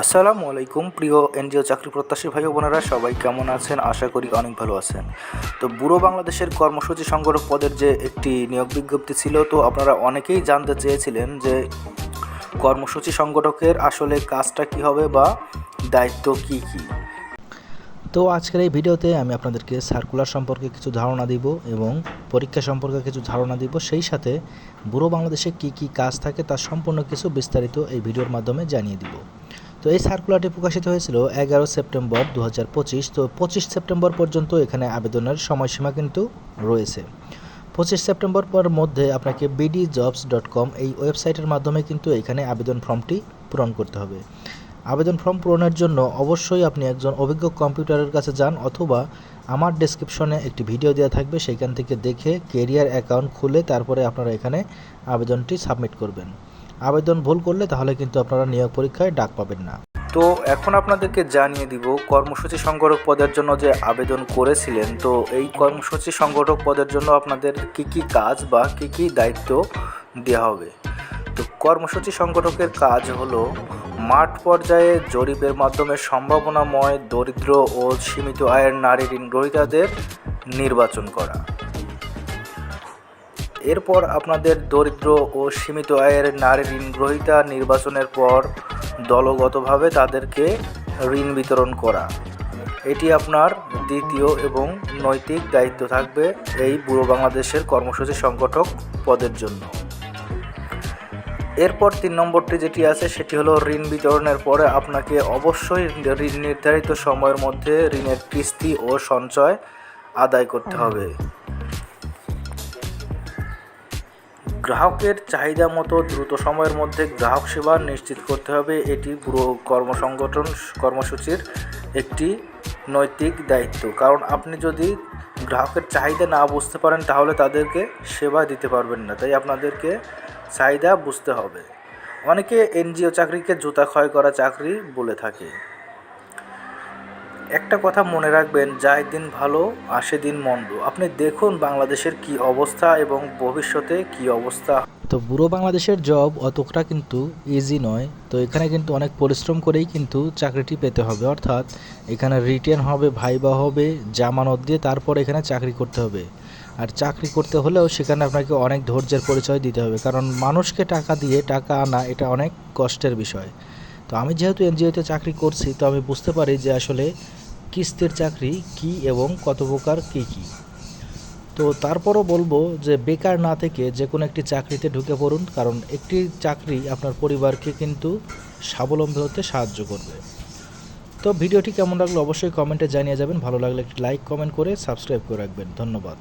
আসসালামু আলাইকুম, প্রিয় এনজিও চাকরি প্রত্যাশী ভাই বোনেরা, সবাই কেমন আছেন? আশা করি অনেক ভালো আছেন। তো বুড়ো বাংলাদেশের কর্মসূচি সংগঠক পদের যে একটি নিয়োগ বিজ্ঞপ্তি ছিল, তো আপনারা অনেকেই জানতে চেয়েছিলেন যে কর্মসূচি সংগঠকের আসলে কাজটা কি হবে বা দায়িত্ব কি কি। তো আজকের এই ভিডিওতে আমি আপনাদেরকে সার্কুলার সম্পর্কে কিছু ধারণা দিব এবং পরীক্ষা সম্পর্কে কিছু ধারণা দিব। সেই সাথে বুড়ো বাংলাদেশে কি কি কাজ থাকে তার সম্পূর্ণ কিছু বিস্তারিত এই ভিডিওর মাধ্যমে জানিয়ে দিব। তো এই সার্কুলারটি প্রকাশিত হয়েছিল এগারো সেপ্টেম্বর দু হাজার পঁচিশ। তো পঁচিশ সেপ্টেম্বর পর্যন্ত এখানে আবেদনের সময়সীমা কিন্তু রয়েছে। পঁচিশ সেপ্টেম্বর পর মধ্যে আপনাকে বিডি জবস ডট কম এই ওয়েবসাইটের মাধ্যমে কিন্তু এখানে আবেদন ফর্মটি পূরণ করতে হবে। আবেদন ফর্ম পূরণের জন্য অবশ্যই আপনি একজন অভিজ্ঞ কম্পিউটারের কাছে যান অথবা আমার ডেসক্রিপশনে একটি ভিডিও দেওয়া থাকবে সেখান থেকে দেখে কেরিয়ার অ্যাকাউন্ট খুলে তারপরে আপনারা এখানে আবেদনটি সাবমিট করবেন। আবেদন ভুল করলে তাহলে কিন্তু আপনারা নিয়োগ পরীক্ষায় ডাক পাবেন না। তো এখন আপনাদেরকে জানিয়ে দিব, কর্মসূচি সংগঠক পদের জন্য যে আবেদন করেছিলেন, তো এই কর্মসূচি সংগঠক পদের জন্য আপনাদের কি কি কাজ বা কি কি দায়িত্ব দেওয়া হবে? তো কর্মসূচি সংগঠকের কাজ হলো, মাঠ পর্যায়ে জরিপের মাধ্যমে সম্ভাবনাময়, দরিদ্র ও সীমিত আয়ের নারী ঋণ গ্রহীতাদের নির্বাচন করা। এরপর আপনাদের দরিদ্র ও সীমিত আয়ের নারী ঋণ গ্রহীতা নির্বাচনের পর দলগতভাবে তাদেরকে ঋণ বিতরণ করা। এটি আপনার দ্বিতীয় এবং নৈতিক দায়িত্ব থাকবে এই বুড়ো বাংলাদেশের কর্মসূচি সংগঠক পদের জন্য। এরপর তিন নম্বরটি যেটি আছে, সেটি হলো ঋণ বিতরণের পরে আপনাকে অবশ্যই ঋণ নির্ধারিত সময়ের মধ্যে ঋণের কিস্তি ও সঞ্চয় আদায় করতে হবে। গ্রাহকের চাহিদা মতো দ্রুত সময়ের মধ্যে গ্রাহক সেবা নিশ্চিত করতে হবে, এটি পুরো কর্মসংগঠন কর্মসূচির একটি নৈতিক দায়িত্ব। কারণ আপনি যদি গ্রাহকের চাহিদা না বুঝতে পারেন, তাহলে তাদেরকে সেবা দিতে পারবেন না। তাই আপনাদেরকে চাহিদা বুঝতে হবে। অনেকে এনজিও চাকরিকে জুতা ক্ষয় করা চাকরি বলে থাকে। একটা কথা মনে রাখবেন যায় দিন ভালো, আসে দিন মন্দ। আপনি দেখুন বাংলাদেশের কি অবস্থা এবং ভবিষ্যতে কি অবস্থা। তো বুড়ো বাংলাদেশের জব অতটা কিন্তু ইজি নয়। তো এখানে কিন্তু অনেক পরিশ্রম করেই কিন্তু চাকরিটি পেতে হবে। অর্থাৎ এখানে রিটেন হবে, ভাইবা হবে, জামানত দিয়ে তারপর এখানে চাকরি করতে হবে। আর চাকরি করতে হলেও সেখানে আপনাকে অনেক ধৈর্যের পরিচয় দিতে হবে। কারণ মানুষকে টাকা দিয়ে টাকা আনা, এটা অনেক কষ্টের বিষয়। তো আমি যেহেতু এনজিওতে চাকরি করছি, তো আমি বুঝতে পারি যে আসলে কিস্তির চাকরি কি এবং কত প্রকার কী কী? তো তারপরও বলব যে বেকার না থেকে যে কোনো একটি চাকরিতে ঢুকে পড়ুন, কারণ একটি চাকরি আপনার পরিবারকে কিন্তু স্বাবলম্বী হতে সাহায্য করবে। তো ভিডিওটি কেমন লাগল অবশ্যই কমেন্টে জানিয়ে যাবেন। ভালো লাগলে একটি লাইক, কমেন্ট করে সাবস্ক্রাইব করে রাখবেন। ধন্যবাদ।